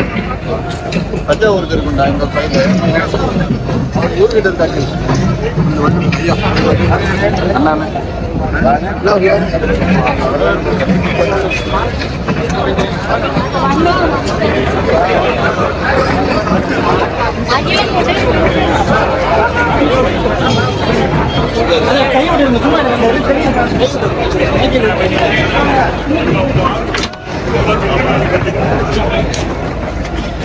வரவேற்கின்றோம் தஞ்சாவூருக்கு இருக்குண்டா இந்த சைடு அவர் ஊர்கிட்ட அண்ணாமே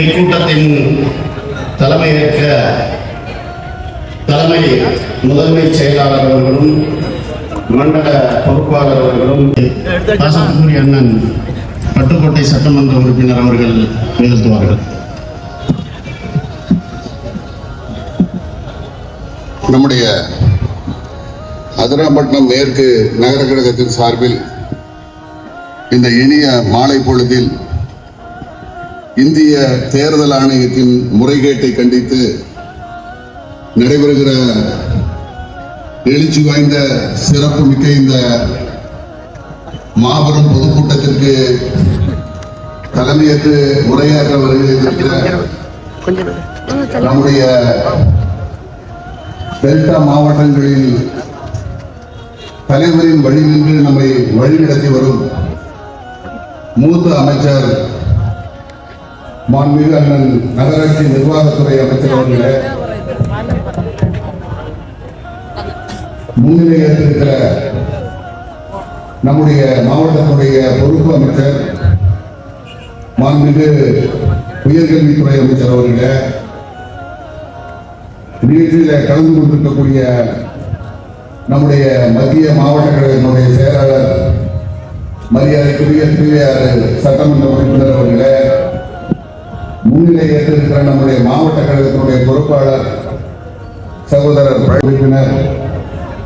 இக்கூட்டத்தின் தலைமையேற்க தலைமை முதன்மை செயலாளர் அவர்களும் மண்டல பொறுப்பாளர் அவர்களும் பாசத்துக்குரிய அண்ணன் பட்டுக்கோட்டை சட்டமன்ற உறுப்பினர் அவர்கள் நிகழ்த்துவார்கள். நம்முடைய அதிராம்பட்டினம் மேற்கு நகர கழகத்தின் சார்பில் இந்த இனிய மாலை பொழுதில் இந்திய தேர்தல் ஆணையத்தின் முறைகேட்டை கண்டித்து நடைபெறுகிற எழுச்சி வாய்ந்த சிறப்பு மிக்க இந்த மாபெரும் பொதுக்கூட்டத்திற்கு தலைமையேற்று உரையாற்ற வருகிற நம்முடைய டெல்டா மாவட்டங்களில் தலைவரின் வழி நின்று நம்மை வழிநடத்தி வரும் மூத்த அமைச்சர் மாண்புமிகு அண்ணன் நகராட்சி நிர்வாகத்துறை அமைச்சர் அவர்களே முன்னிலை ஏற்றிருக்கிற நம்முடைய மாவட்டத்துடைய பொறுப்பு அமைச்சர் மாண்புமிகு உயர்கல்வித்துறை அமைச்சர் அவர்களே நிகழ்ச்சியில் கலந்து கொண்டிருக்கக்கூடிய நம்முடைய மத்திய மாவட்ட கழகத்தினுடைய செயலாளர் மரியாதைக்குரிய திருவையாறு சட்டமன்ற உறுப்பினர் அவர்களே முன்னிலை ஏற்றிருக்கிற நம்முடைய மாவட்ட கழகத்தினுடைய பொறுப்பாளர் சகோதரர் உறுப்பினர்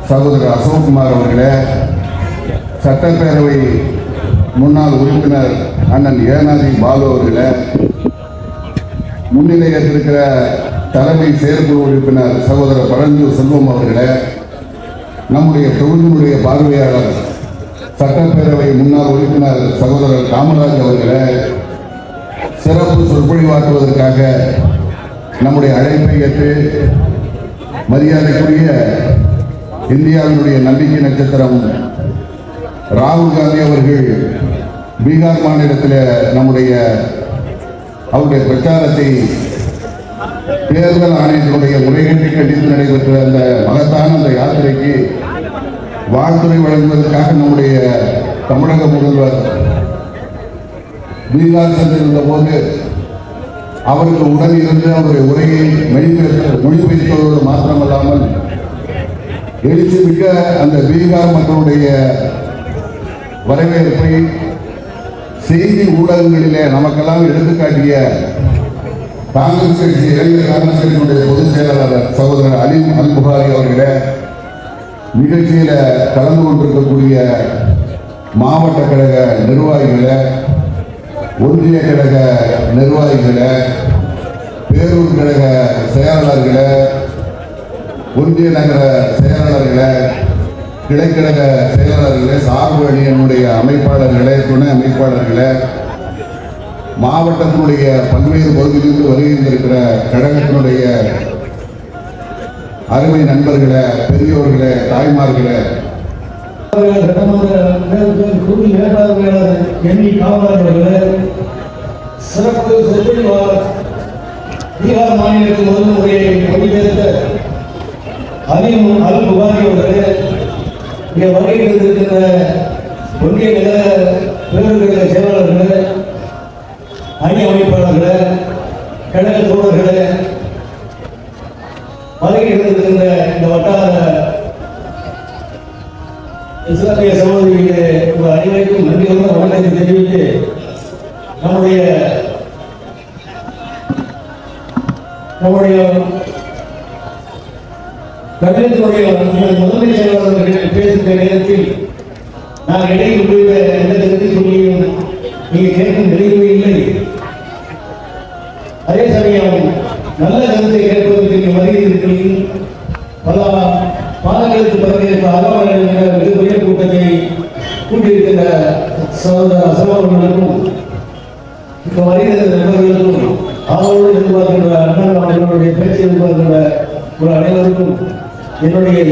சகோதரர் அசோக்குமார் அவர்களே சட்டப்பேரவை முன்னாள் உறுப்பினர் அண்ணன் ஏனாதி பாலு அவர்களே முன்னிலை ஏற்றிருக்கிற தலைமை செயற்குழு உறுப்பினர் சகோதரர் பழஞ்சூர் செல்வம் அவர்களே நம்முடைய தொகுதியினுடைய பார்வையாளர் சட்டப்பேரவை முன்னாள் உறுப்பினர் சகோதரர் காமராஜ் அவர்களை சிறப்பு சொற்பொழிவாற்றுவதற்காக நம்முடைய அழைப்பை ஏற்று மரியாதைக்குரிய இந்தியாவினுடைய நம்பிக்கை நட்சத்திரம் ராகுல் காந்தி அவர்கள் பீகார் மாநிலத்தில் நம்முடைய அவருடைய பிரச்சாரத்தை தேர்தல் ஆணையத்தினுடைய முறைகேட்டை கண்டித்து நடைபெற்ற அந்த மகத்தான அந்த யாத்திரைக்கு வாழ்த்துறை வழங்குவதற்காக நம்முடைய தமிழக முதல்வர் பீகார் சென்றிருந்த போது அவருக்கு உடன் இருந்து அவருடைய உரையை மொழிபெயர்த்து மொழிபெயர்ப்பதோடு மாத்திரமல்லாமல் எழுச்சி மிக்க அந்த பீகார் மக்களுடைய வரவேற்பை செய்தி ஊடகங்களிலே நமக்கெல்லாம் எடுத்துக்காட்டிய காங்கிரஸ் கட்சி இளைஞர் காங்கிரஸ் கட்சியினுடைய பொதுச் செயலாளர் சகோதரர் அலி அல் புகாரி அவர்களே நிகழ்ச்சியில் கலந்து கொண்டிருக்கக்கூடிய மாவட்ட கழக நிர்வாகிகளை ஒன்றிய கழக நிர்வாகிகளை பேரூர் கழக செயலாளர்களை ஒன்றிய நகர செயலாளர்களை கிளைக்கழக செயலாளர்களை சார்பு அணியினுடைய அமைப்பாளர்களை துணை அமைப்பாளர்களை மாவட்டத்தினுடைய பல்வேறு பகுதியிலிருந்து வருகின்றிருக்கிற கழகத்தினுடைய அருமை நண்பர்களே பெரியோர்களே தாய்மார்களே. குழு மேற்பார்வையாளர் எண்ணி காமராஜர்களே சிறப்பு சொற்பொழிவாளர் பீகார் மாநிலத்தில் முதல் முறையை மொழிபெயர்த்த அலிம் அல் புகாரி அவர்களே இங்கே வருகை இருந்திருக்கின்ற ஒன்றிய நில பேருந்திர செயலாளர்களே அணி அமைப்பாளர்களே கழக தோழர்களே வருகை இருந்திருக்கின்ற இந்த வட்டார இஸ்லாமிய சகோதரிகளுக்கு ஒரு அனைவருக்கும் நன்றி வந்து வணக்கத்தை தெரிவித்து நம்முடைய நம்முடைய கட்டிடத்தினுடைய முதன்மை செயலாளர்கள் பேசுகிற நேரத்தில் நான் இடையில் போய் எந்த கருத்து சொல்லியும் நீங்கள் கேட்கும் நிலையுமே இல்லை. அதே சமயம் நல்ல கருத்தை கேட்பது கேட்பதற்கு இங்கு வருகிறீர்கள் பல பாதங்களுக்கு பதவியேற்ப அகவல் மிகப்பெரிய கூட்டத்தை கூட்டியிருக்கின்ற சகோதர சகோதரர்களுக்கும் இப்ப வருகிற நண்பர்களுக்கும் அவரோடு எதிர்பார்க்கின்ற அண்ணன் அவர்களுடைய பேச்சு எதிர்பார்க்கின்ற ஒரு அனைவருக்கும் என்னுடைய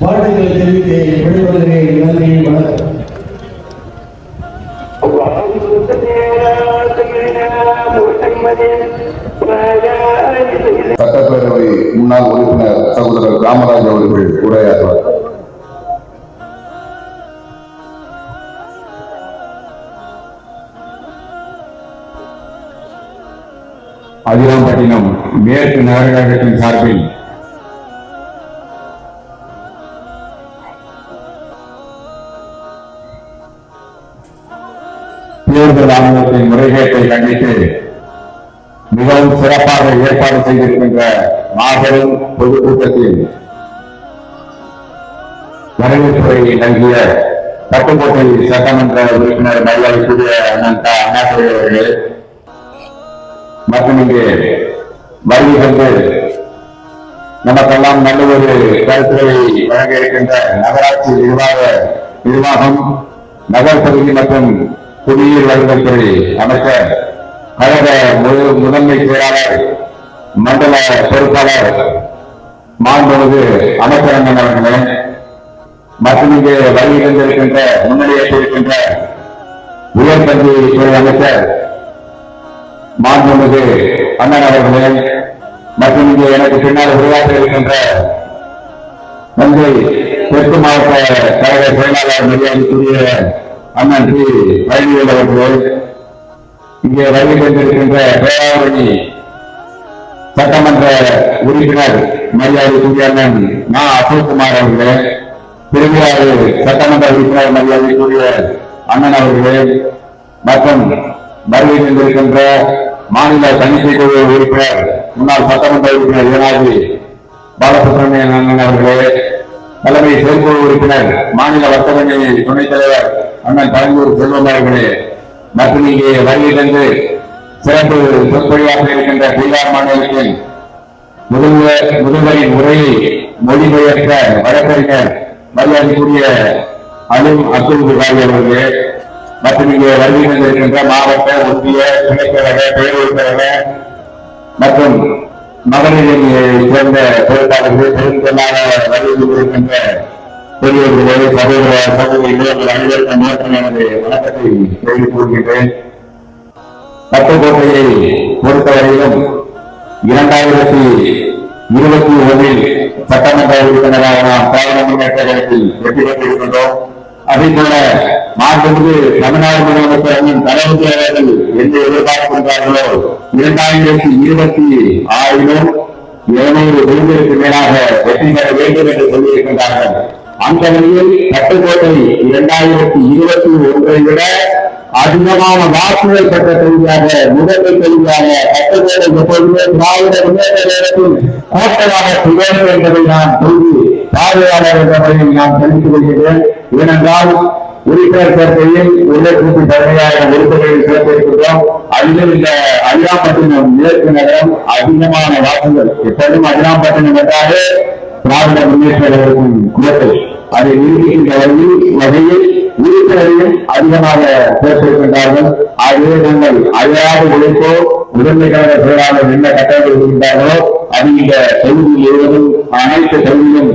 வாழ்த்துக்களை தெரிவித்து விடைபெறுகிறேன் நன்றி வணக்கம் Thank you. சட்டப்பேரவை முன்னாள் உறுப்பினர் சகோதரர் காமராஜ் அவர்கள் உரையாற்றுவார். அதிராம்பட்டினம் மேற்கு நகரக்கழகத்தின் சார்பில் தேர்தல் ஆணையத்தின் முறைகேட்டை கண்டித்து மிகவும் சிறப்பாக ஏற்பாடு செய்திருக்கின்ற மாபெரும் பொதுக்கூட்டத்தில் வரவேற்புரை நல்கிய பட்டுக்கோட்டை சட்டமன்ற உறுப்பினர் மரியாதைக்குரிய அண்ணன் அண்ணாதுரை அவர்களே மற்றும் இங்கே வருகை வந்து நமக்கெல்லாம் நல்ல ஒரு கருத்துக்களை வழங்க இருக்கின்ற நகராட்சி நிர்வாக நிர்வாகம் நகர்பகுதி மற்றும் குடிநீர் வழங்கல் துறை அமைச்சர் கழக மு- முதன்மை செயலாளர் மண்டல பொறுப்பாளர் மாண்புமிகு அமைச்சர் அவர்களே மற்றும் இங்கு வருகை தந்திருக்கின்ற முன்னணியேற்றிருக்கின்ற உயர்கல்வித்துறை அமைச்சர் மாண்புமிகு அண்ணன் அவர்களே மற்றும் இங்கே எனக்கு பின்னால் உரையாற்ற இருக்கின்ற தஞ்சை தெற்கு மாவட்ட கழக செயலாளர் மரியாதைக்குரிய அண்ணன் பி. பழனிவேல் அவர்களே இங்கே வருகை தந்திருக்கின்ற பேராவரணி சட்டமன்ற உறுப்பினர் மரியாதைக்குரிய அண்ணன் மா. அசோக்குமார் அவர்களே திருவிழாவு சட்டமன்ற உறுப்பினர் மரியாதைக்குரிய அண்ணன் அவர்களே மற்றும் வருகை தந்திருக்கின்ற மாநில தணிக்கை குழு உறுப்பினர் முன்னாள் சட்டமன்ற உறுப்பினர் ஏனாதி பாலசுப்ரமணியன் அண்ணன் அவர்களே தலைமை செயற்குழு உறுப்பினர் மாநில வர்த்தகணி துணைத் தலைவர் அண்ணன் பழங்கூர் செல்வம் அவர்களே மற்றும் இங்கே வருகை சிறப்பு சொற்பொழியாக இருக்கின்ற பீகார் மாநிலத்தில் முதல்வர் முதல்வரின் உரையை மொழிபெயர்த்த வழக்கறிஞர் மரியாதைக்குரிய அலிம் அப்துல் புகாரி அவர்களே மற்றும் இங்கே வருகை இருக்கின்ற மாவட்ட ஒன்றிய துணைக்கழக பேரூர் கழக மற்றும் மகளிரை சேர்ந்த பொறுப்பாளர்கள் பெருந்தொழிலாளர் வருகின்ற பெரியவர்களே சகோதர சகோதரிகளே உங்கள் அனைவருக்கும் நேரத்தில் எனது வணக்கத்தை தெரிவித்துக் கொள்கின்றேன் பட்டுக்கோட்டையை பொறுத்தவரையிலும் இரண்டாயிரத்தி இருபத்தி ஒன்றில் சட்டமன்ற உறுப்பினராக நாம் திராவிட முன்னேற்ற கழகத்தில் வெற்றி பெற்றிருக்கின்றோம். அதே போல மாண்புமிகு தமிழ்நாடு முதலமைச்சரின் தலைமை செயலர்கள் எந்த எதிர்பார்க்கின்றார்களோ இரண்டாயிரத்தி இருபத்தி ஆறிலும் இருநூறு விருந்திற்கு மேலாக வெற்றி பெற வேண்டும் என்று சொல்லியிருக்கின்றார்கள். அந்த நிலையில் பட்டுக்கோட்டை இரண்டாயிரத்தி இருபத்தி ஒன்றை விட அதிகமான வாக்குகள் பெற்ற தொகுதியாக முதன்மை தொகுதியாக பட்டுக்கோட்டை எப்பொழுதுமே திராவிட முன்னேற்ற நேரத்தில் கோட்டையாக திகழ்ந்து என்பதை நான் தொகுதி பார்வையாளர் என்ற முறையில் நான் தெரிவித்துக் கொள்கிறேன். ஏனென்றால் உறுப்பினர் சேர்க்கையில் ஒரு லட்சத்தி பதினையாயிரம் உறுப்பினர்கள் சேர்த்திருக்கிறோம் அதிலும் இந்த அதிராம்பட்டினம் மேற்கு நகரம் அதிகமான வாக்குகள் எப்பொழுதும் அதிராம்பட்டினம் என்றாலே திராவிட முன்னேற்ற கழகத்தின் குலத்தை. அதை நிரூபிக்கின்ற வகையில் வகையில் உறுப்பினரையும் அதிகமாக பேசியிருக்கின்றார்கள். ஆகவே நாங்கள் அழையாத உழைப்போ முதன்மை கழக செயலாளர் என்ன கட்டளை இருக்கின்றார்களோ அது இந்த தொகுதி முழுவதும் அனைத்து தொகுதியும்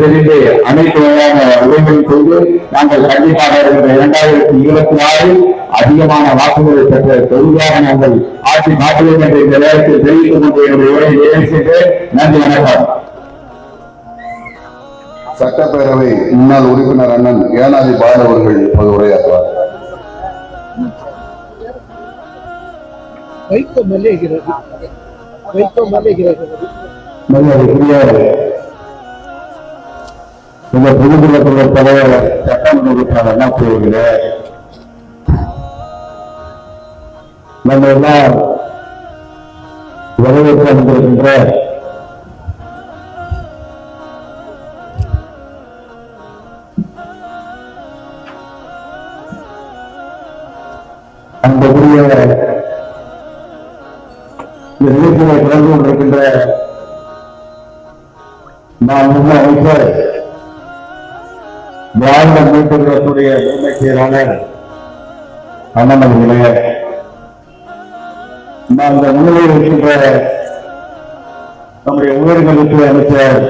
தெரிந்து அனைத்து வகையான உரைகள் கொண்டு நாங்கள் கண்டிப்பாக இருக்கின்ற இரண்டாயிரத்தி இருபத்தி ஆறில் அதிகமான வாக்குகளை பெற்ற தொகுதியாக நாங்கள் ஆட்சி மாற்றுவோம் என்ற இந்த நேரத்தில் தெரிவித்துக் கொண்டு என்னுடைய உரையை நிறைவு நன்றி வணக்கம். சட்டப்பேரவை முன்னாள் உறுப்பினர் அண்ணன் ஏனாதி பால் அவர்கள் இப்போது உரையாற்றுவார். வைக்க மல்லுகிறது. மரியாதைக்குரிய இந்த புதுக்குளத்தில் தலைவர் சட்டமன்ற உறுப்பினர் என்ன செய்வதில்லை நம்ம எல்லாம் வரவேற்று வந்திருக்கின்ற அந்த உரிய நிகழ்ச்சியை கலந்து கொண்டிருக்கின்ற நான் முன்ன அமைச்சர் திராவிட மீட்டர்களுடைய முதன்மை செயலாளர் அண்ணன் அவர்களே நான் இந்த முன்னிலையில் இருக்கின்ற நம்முடைய உயர்கல்வித்துறை அமைச்சர்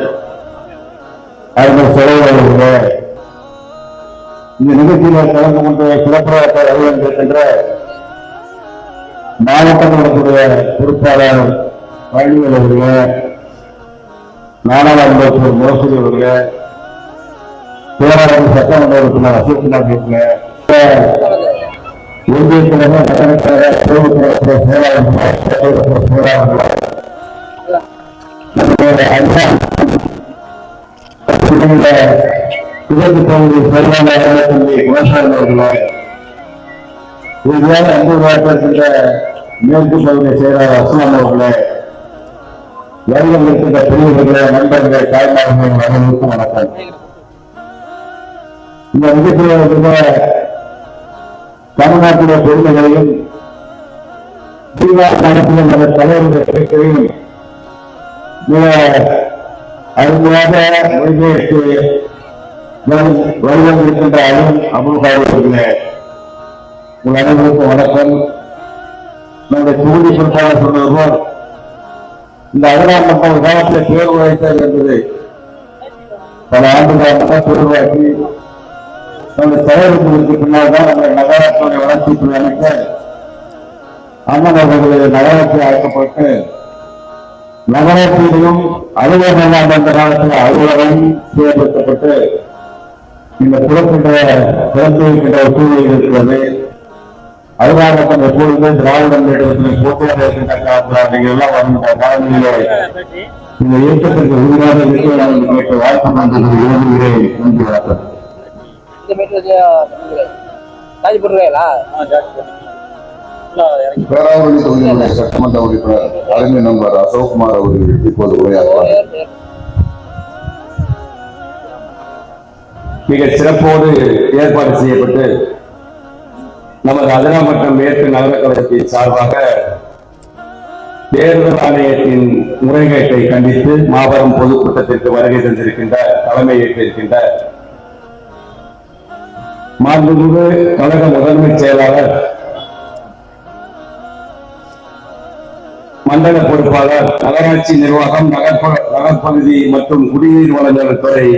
அறிஞர் செலவு அவர்களே இந்த நிகழ்ச்சியில் கலந்து கொண்டு சிறப்பாக இருக்கின்ற மாவட்டங்களுடைய பொறுப்பாளர் பழனிகள் அவர்களே நாடாளுமன்ற மோசடி அவர்களே பேராளர் சட்டமன்ற உறுப்பினர் அசோக்குமார் அவர்களே ஒன்றிய தலைவர் நகரக்கழக பொதுத்துறை செயலாளர் நம்முடைய அண்ணா இந்த செயலாளர் குணசாமி இதுவரை அன்பு இருக்கின்ற மேற்கு பகுதி செயலாளர் அஸ்லாம் அவர்களே இருக்கின்ற பெரியவர்களே வணக்கம். இந்த நிகழ்ச்சியில் இருக்கின்ற பெருமைகளையும் பீகார் நடத்தின தலைவருடைய பேச்சையும் மிக அருமையாக மொழிபெயர்த்து வருடம் இருக்கின்ற அருண் அபுல்கார் உங்கள் அனைவருக்கும் வணக்கம். நம்முடைய தொகுதி பொறுப்பாளர் சொன்னது போல் இந்த அகராம் மக்கள் காலத்தில் தேர்வு வைத்தது என்பது பல ஆண்டுகளாக தேர்வாக்கி நம்முடைய தலைவர்களுக்கு பின்னால் தான் நம்முடைய நகராட்சியுடைய வளர்ச்சிக்கு அமைக்க அண்ணன் அவர்களுடைய நகராட்சி அழைக்கப்பட்டு நகராட்சியிலும் அலுவலகம் அந்த காலத்தில் அலுவலகம் செயல்படுத்தப்பட்டு இந்த புறக்கின்ற பிறந்து சூழ்நிலை இருக்கிறது. அதனால எப்பொழுதுமே திராவிட முன்னேற்றத்தில் போட்டியாக இருக்கின்ற நீங்கள் எல்லாம் இந்த இயக்கத்திற்கு உறுதியாக இருக்க வேண்டும் என்று கேட்டு வாழ்க்கை எழுதுகிறேன் நன்றி வணக்கம் இந்த மீட்டர் பேராவூரணி தொகுதியினுடைய சட்டமன்ற உறுப்பினர் தலைமை நண்பர் அசோக்குமார் அவர்கள் இப்போது உரையாற்றுவார் மிக சிறப்போடு ஏற்பாடு செய்யப்பட்டு நமது அதிராமட்டம் மேற்கு நகர கழகத்தின் சார்பாக தேர்தல் ஆணையத்தின் முறைகேட்டை கண்டித்து மாபெரும் பொதுக்கூட்டத்திற்கு வருகை தந்திருக்கின்ற தலைமை ஏற்றிருக்கின்ற மாண்புமிகு கழக முதன்மை செயலாளர் மண்டல பொறுப்பாளர் நகராட்சி நிர்வாகம் நகர்ப நகர்ப்பகுதி மற்றும் குடிநீர் வழங்கல் துறை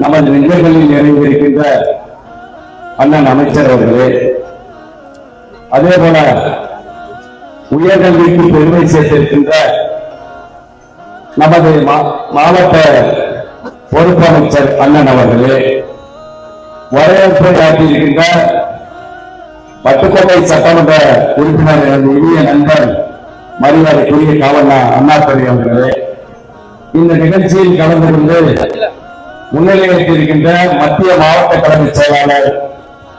நமது நெஞ்சங்களில் நிறைந்திருக்கின்ற அண்ணன் அமைச்சர் அவர்களே அதே போல உயர்கல்விக்கு பெருமை சேர்த்திருக்கின்ற நமது மா- மாவட்ட பொறுப்பு அமைச்சர் அண்ணன் அவர்களே வரவேற்பை காட்டியிருக்கின்ற பட்டுக்கோட்டை சட்டமன்ற உறுப்பினர் எனது இனிய நண்பர் மரியாதைக்குரிய காவண்ணா அண்ணாத்துறை அவர்களே இந்த நிகழ்ச்சியில் கலந்து கொண்டு முன்னிலையேற்றிருக்கின்ற மத்திய மாவட்ட தலைமைச் செயலாளர்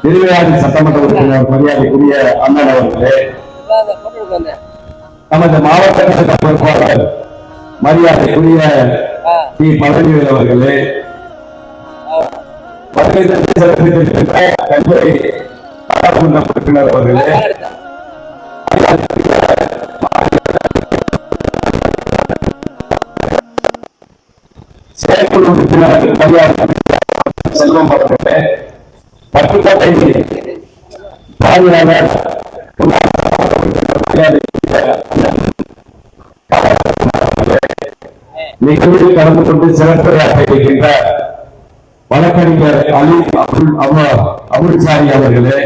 திருவிழாவின் சட்டமன்ற உறுப்பினர் மரியாதைக்குரிய அண்ணன் அவர்களே நமது மாவட்ட கழக பொறுப்பாளர் மரியாதைக்குரிய ஆ டி பழனிவேல் அவர்களே உறுப்பினர் அவர்களே செயற்குழு உறுப்பினர் மரியாதை செல்வம் அவர்களே பட்டுக்கோட்டை பார்வையாளர் கலந்து கொண்டு சிறப்புரையாற்ற இருக்கின்ற வழக்கறிஞர் அலி அபுல் அபு- அபுல்சாரி அவர்களே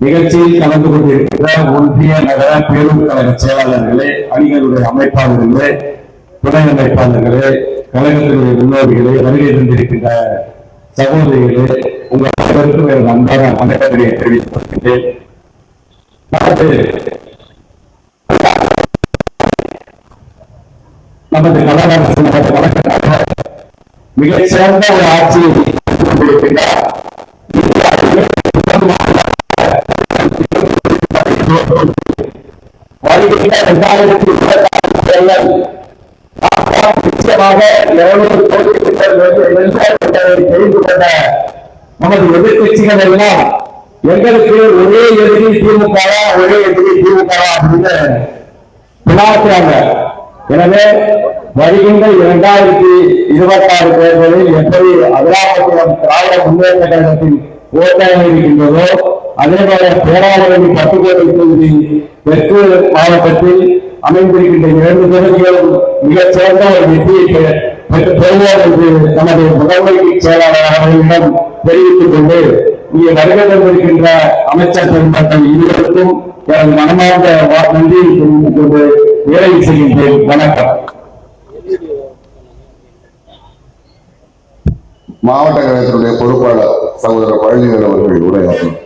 நிகழ்ச்சியில் கலந்து கொண்டிருக்கிற ஒன்றிய நகர பேருந்து கழக செயலாளர்களே அணிகளுடைய அமைப்பாளர்களே துணை அமைப்பாளர்களே கழகத்தினுடைய முன்னோடிகளே வருகை தந்திருக்கின்ற சகோதரிகளே உங்கள் அனைவருக்கும் எனது அன்பான வணக்கத்தினை தெரிவித்துக் கொள்கின்றேன் நமது நமது கலாச்சார நமது வழக்கமாக மிக சிறந்த ஒரு ஆட்சியை கொண்டிருக்கின்றார் வருகின்ற இரண்டாயிரத்தி இருபத்தி தேர்தல் நிச்சயமாக எவ்வளவு கோடி வென்றார் கொண்ட நமது எதிர்கட்சிகள் எல்லாம் எங்களுக்கு ஒரே எதிரி திமுக ஒரே எதிரி திமுக அப்படின்னு பிளாக்குறாங்க. எனவே வருகின்ற இரண்டாயிரத்தி இருபத்தி ஆறு தேர்தலில் எப்படி அகிலாபுரம் திராவிட முன்னேற்ற கழகத்தின் ஓட்டாக இருக்கின்றதோ அதே போல பேராவூரணி பட்டுக்கோட்டை தொகுதி தெற்கு மாவட்டத்தில் அமைந்திருக்கின்ற இரண்டு தொகுதிகளும் மிகச் சிறந்த ஒரு வெற்றியை பெ- என்று நமது முதன்மை செயலாளர் அவர்களிடம் தெரிவித்துக் கொண்டு இங்கே வருகை தந்திருக்கின்ற அமைச்சர் பெருமக்கள் இருவருக்கும் எனது மனமார்ந்த நன்றியை தெரிவித்துக் கொண்டு நிறைவு செய்கின்றேன். வணக்கம். மாவட்ட கழகத்தினுடைய பொறுப்பாளர் சகோதரர் பழனிவேல் அவர்கள் உரையாற்றும்.